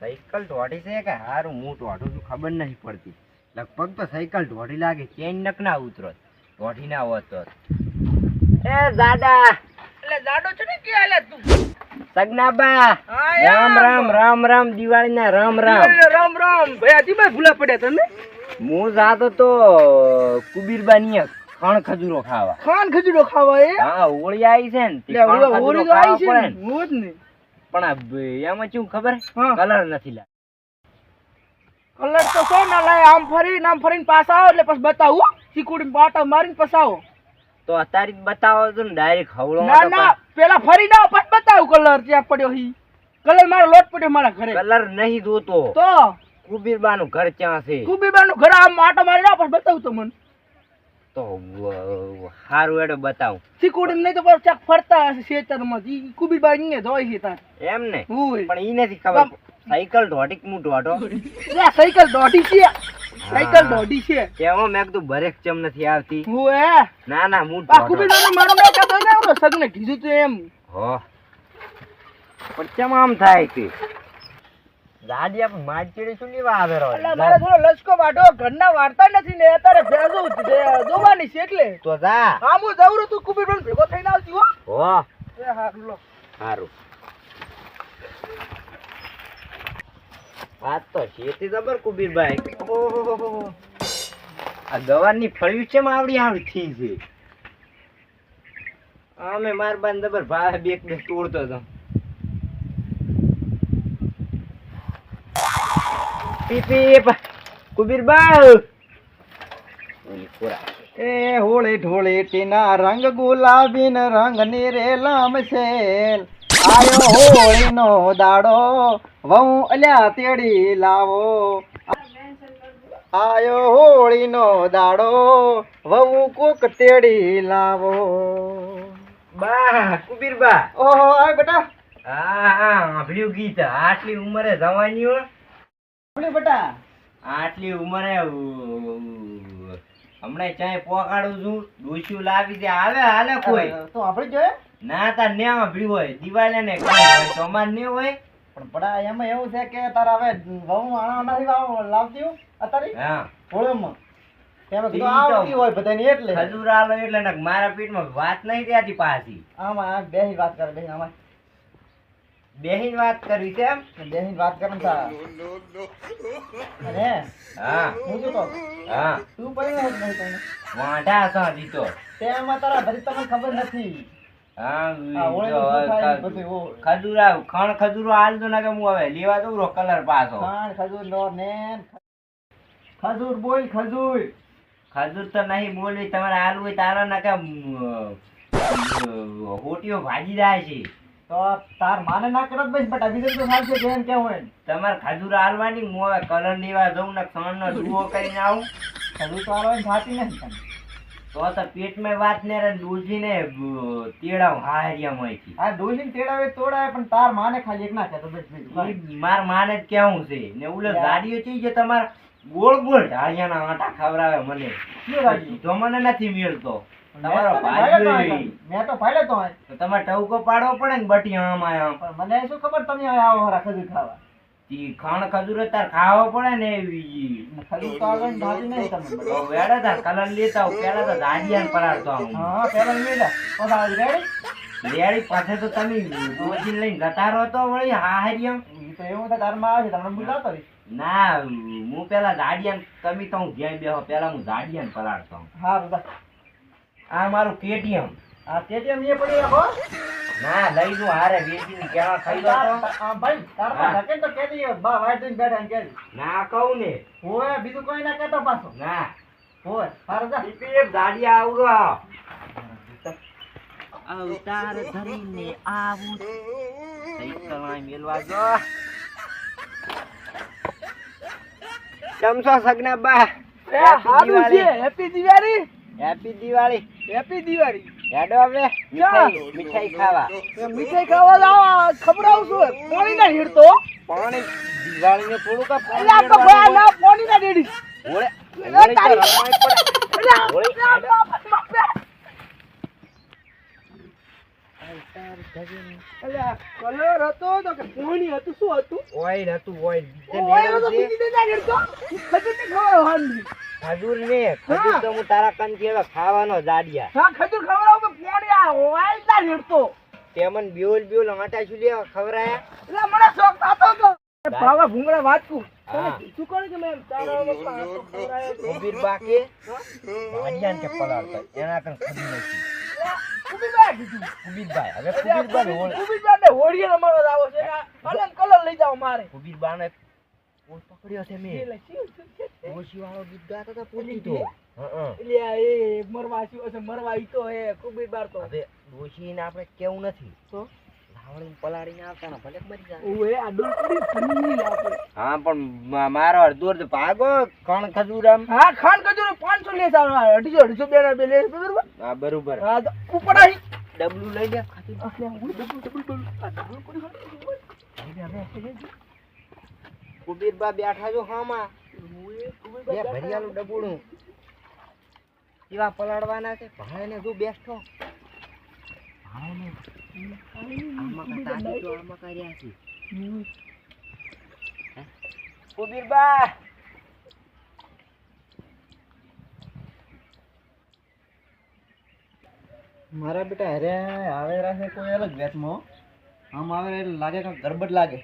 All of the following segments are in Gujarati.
સાયકલ ઢોઢી છે કે હારું હું ઢોઢું છું ખબર નહીં પડતી. લગભગ તો સાયકલ ઢોઢી લાગે ચેન નક ના ઉતરો ઢોઢી ના હોત એ દાદા એટલે દાડો છે ને કે આલે તું? સગનાબા. રામ રામ રામ રામ દિવાળી ના રામ. રામ રામ રામ. ભાઈ આજીભાઈ ભૂલા પડ્યા તમે હું જાતો તો કુબીરબા નિયક ખાણ ખજૂરો ખાવા. ખાણ ખજૂરો ખાવા એ? હા હોળી આવી છે ને. હોળી તો આવી છે ને. ને. હું જ ને પણ આ એમાં શું ખબર. કલર નથી લાગ. કલર તો સો ના લાય આમ ફરીને આમ ફરીને પાછા આવો એટલે પછી બતાવું ચીકુડીને પાટા મારીને પછી આવો. તો અત્યારે બતાવો તો ને ડાયરેક્ટ હવળો ના ના પેલા ફરી ના પછી બતાવું કલર ત્યાં પડ્યો હી. કલર મારો લોટ પડ્યો મારા ઘરે. કલર નહીં જોતો. તો? કુબીરબાનું ઘર ક્યાં છે? કુબીરબાનું ઘર આમ આટો મારી ના પછી બતાવું તમને. તો હારું એડો બતાવું. સિક્યુરિટી નહીં તો પછી ચાક ફરતા હશે ખેતરમાં. ઈ કુબીબા અહીંયા જ હોય છે તાર. એમ ને? પણ ઈ નથી ખબર. સાયકલ હું ઢોઢો લે સાયકલ ઢોટી છે. સાયકલ ઢોટી છે. કેવો મેં કીધું બરેક ચમ નથી આવતી. હોય ના ના હું આ ઢોઢો કુબીબાનું મારો મેં કહેતો ને સગને કીધું તું એમ. હો. પણ ચમ આમ થાય છે દાદી આપ માચીડી શું ની વાવે રો એટલે મારે થોડો લસકો વાઢો ઘરના વાર્તા નથી ને અત્યારે ભેજો જોવાની છે એટલે. તો જા. હા હું જવરું તું કુબીરભાઈ ભેગો થઈને આવતી હો. હો. એ હારું લો. હારું. આ તો શેતી જબર કુબીરભાઈ. ઓહો આ ગવારની ફળ્યું છે આવડી આવડી થઈ છે. અમે માર બાન જબર ભાવે બેક બે તોડતો હતો. પીપ પીપ કુબીરભાઈ ઓલી ખોરાક. એ હોળી ઢોળી ટીના રંગ ગુલાબી ને રંગની રેલમ છે આયો હોળી નો દાડો વહુ અલ્યા તેડી લાવો. આયો હોળી નો દાડો વહુ કોક તેડી લાવો. બા કુબીરબા ઓહો આ બેટા. હા હા ગીત. આટલી ઉંમરે જવાની હોય બેટા. આટલી ઉંમરે હમણાં ચાય પોકાડું છું? ડોસ્યું લાવી દે. આવે હાલે કોઈ. તો આપણે જોઈએ. ના તાર ને સાંભળ્યું હોય. દિવાલે ને સમાન ને હોય. પણ બડા એમાં એવું છે કે તારા હવે વહુ આણા વાવ- લાવતી હું અત્યારે હા. હોળીમાં. મારા પેટમાં વાત નહીં ત્યાંથી પાછી. આમાં બે વાત કરે બે આમાં. બેહીન વાત કરવી છે એમ? બેહીન વાત કરે ને તારા અને? હા. હું શું કહું? હા. તું પરિણય જ નહીં તને? વાંઢા છો જીતો તેમાં તારા ભરી તમને ખબર નથી. ખજૂર ખણ ખજૂરો હાલ તો ના કે હું હવે લેવા દઉં કલર પાછો. ખણ ખજૂર નો ને ખજૂર બોલ ખજૂર. ખજૂર તો નહીં બોલવી તમારે હાલ હોય તારા ના કે હોટીઓ ભાજી જાય છે. તો તાર માને ના કરત બસ બટા બીજું તો સાચું છે એમ કેવું હોય તમારે ખાજુર હાલવાની મો હવે કલર લેવા જઉં ને ખણ નો ડુઓ કરીને આવું. ખજૂર તો આલવાની થાતી નથી તમે તો તો પેટમાં વાત ને રે ડૂસીને તેડાવ હારિયા માંથી આ ડોલીને તેડાવે તોડાવે પણ તાર માને ખાલી એક ના કહેતો બસ. માર માને જ કેવું છે. ને ઉલે ગાડીઓ છે જે તમારે ગોળ ગોળ ઢાળિયાના આટા ખવડાવે મને. શું લાગ્યું? તો મને નથી મેળતો. તમારો ભાઈ મેં તો ભાડે તો તો તમારે ટવકો પાડવો પડે ને બટી આમ આમ. પણ મને શું ખબર તમે આવો હારા ખજૂર ખાવા? ઈ ખાણ ખજૂર તાર ખાવો પડે ને એવી ખજૂર તો આલવાની થાતી નહીં તમને વેડા તાર કલર લેતા હું પેલા તો દાડિયાને પરાડતો આવું. હા પેલા લઈ લે. પછી રેડી? લેડી પાસે તો તમે ડોસી લઈને જતા રહો તો વળી હાહરિયમ ઈ તો એવું તારમાં આવે છે. તમને બોલાવતો ના હું પેલા દાડિયાને તમે તો હું ઘેર બેહો પેલા હું દાડિયાને પરાડતો હા બધા આ મારું કેટીએમ. આ કેટીએમ એ પડી રાખો ના લઈ દઉં હારે વેચીને કેવા ખાઈ લો તો. આ ભાઈ તાર. પાસે ધકેલ તો કેતી બા વાઈટ બેઠા કે ના કહું ને. ઓય બીજું કોઈ ના કહેતો પાછો. ના. ઓય હારું જા. પીપીએફ દાડિયા આવરો અવતાર ધરીને આવું સૈકલમાં મેલવા જો. ચમસો સગના બા? એ હારું છે happy Diwali happy Diwali happy Diwali હેડો હવે મીઠાઈ મીઠાઈ ખાવા. મીઠાઈ ખાવા જાવ ખવડાવું છું. પાણી ના હીડતો પાણી દિવાળીને થોડું કા પાણી આ તો ભાઈ ના પાણી ના ડેડી ઓળે તારી- કલર હતો તો કે પોણી હતું શું હતું? ઓઇલ હતું ઓઇલ. ઓઇલ તો બીજી દે ના રેડતો ખબર હાંડી ખજૂર ને ખજૂર તો હું તારા કંથી હવે ખાવાનો જાડિયા હા ખજૂર ખવડાવ તો પોણી આ તા ના રેડતો તેમન બ્યોલ બ્યોલ આટા છુલી ખવરાયા? એટલે મને શોખ થતો તો. ભાવા ભૂંગળા વાંચકું તું કોણ કે મેં તારા ખવડાયો બાકે વાડિયાને કે? પલાળતા. એના કન ખજૂર નથી. કુબીરભાઈ. કુબીરભાઈ હવે એટલે કુબીરભાઈ ને હોળીએ અમારો જ આવો છે કલર કલર લઈ જાઓ મારે. કુબીરબાને ઓળ પકડ્યો છે મેં. એટલે શું શું છે તે? ઓશી વાળો ગીત ગાતો તો પૂછી તો. એટલે એ મરવા છે તો હે કુબીરબાર તો. હવે ડોશીને આપણે કેવું નથી. તો? લાવણીને પલાળીને આવતા ને ભલે મરી જાય ઓએ આ ડુંગળી ફરી આપણે હા પણ મારો અડધો અડધો ભાગો ખણ ખજૂર આમ હા ખાંડ કજુરો 500 લે સારો અઢીસો અઢીસો બે બરોબર? હા બરોબર. હા તો ઉપડા ડબલું લઈ લે ડબલ ડબલ ડબલ. ડબલ કુબીરબા બેઠા છો હામાં? બે ભરિયાલું ડબુડું કેવા પલાળવાના છે. ભાઈને જો બેઠો? ભાઈને? આમાં કાંઈ તો આમાં કર્યા છે? કુબીરબા! મારા બેટા અરે આવે રાખે કોઈ અલગ વેચમાં આમ આવે એટલે લાગે કે ગરબડ લાગે.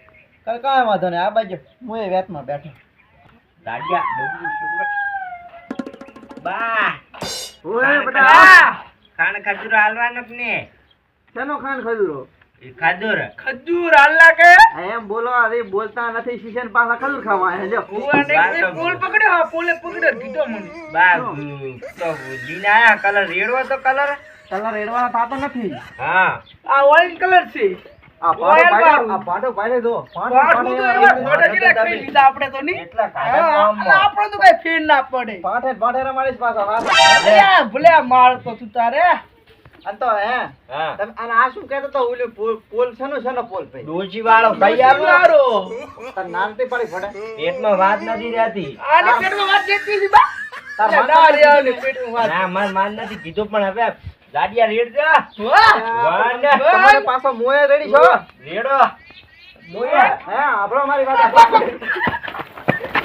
કાંઈ કાંઈ વાંધો નહીં. આ બાજુ હું એ વેતમાં બેઠો. દાડિયા ડબલું છોકરો. બા ઓય બેટા. ખાણ ખજૂર હાલવાનો જ ને? શેનો ખાન ખજૂરો ખજૂર ખજૂર આલ્લા કે? એમ બોલો અરે બોલતા નથી શીશેન પાછા ખજૂર ખાવા? પકડ્યો હા પકડ્યો દીધો મને. બા તો લઈને કલર રેડવો તો કલર? કલર રેડવાનો થતો નથી હા. આ ઓરેન્જ કલર છે. આ પાડો આ પાડો પાડે દો પાડો પાઠું તો એવા પાડે ઘોડા જેટલા ખાઈ લીધા આપણે તો નહીં? એટલા હા, અને આપણે તો કઈ ફેર ના પડે. પાઠે પાઠે રમાડીશ પાછો હા. ભલે આ મારતો તું તારે. અને તો હે તમે અને આ શું કહેતો તો ઓલું પોલ ભાઈ? વાળો ભાઈ તાર પડી પડે. પેટમાં વાત નથી રહેતી. આને પેટમાં વાત છે બા. તાર ના. ના માન નથી કીધું પણ હવે દાડિયા રેડ. તમારે પાછો મોય રેડી છો? રેડો. મોય હે આપણો મારી વાત.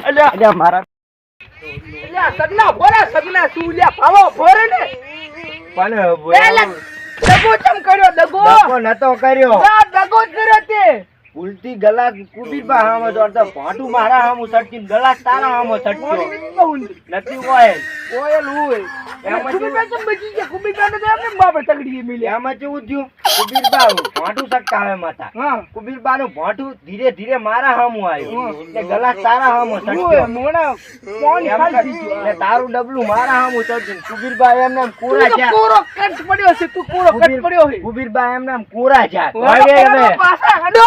અલ્યા. અલ્યા મારા અલ્યા, સગના બોરા સગના શું? લ્યા, પાવો ફોરે ને. પણ એલા, દગો ચમ કર્યો, દગો? નતો કર્યો. દગો જ કર્યો તે. ઉલટી ગલાસ કુબીરબા હામો જોડતો ભાટુ મારા હામો સટકી ગલાસ તારા હામો સટક્યો નથી. ઓય ઓયલ હોય. એમાં કુબીરભાઈ ચમ બચી ગયા? કુબીરભાઈને તો એમને બાપે તગડીએ મિલ્યા. એમાં કેવું થયું કુબીરબા ભાટુ સટકા આવે માતા હા. કુબીરબા નું ભાટુ ધીરે ધીરે મારા હામો આવ્યો. એટલે ગલાસ તારા હામો સટક્યો મોણા કોણ ખાલી. એટલે તારું ડબલું મારા હામું સટક્યું કુબીરબા એમને એમ તું કોરા જા કોરો કટ પડ્યો છે તું કોરો કટ પડ્યો છે કુબીરબા એમને એમ કોરા જા હવે પાછા હાંડો.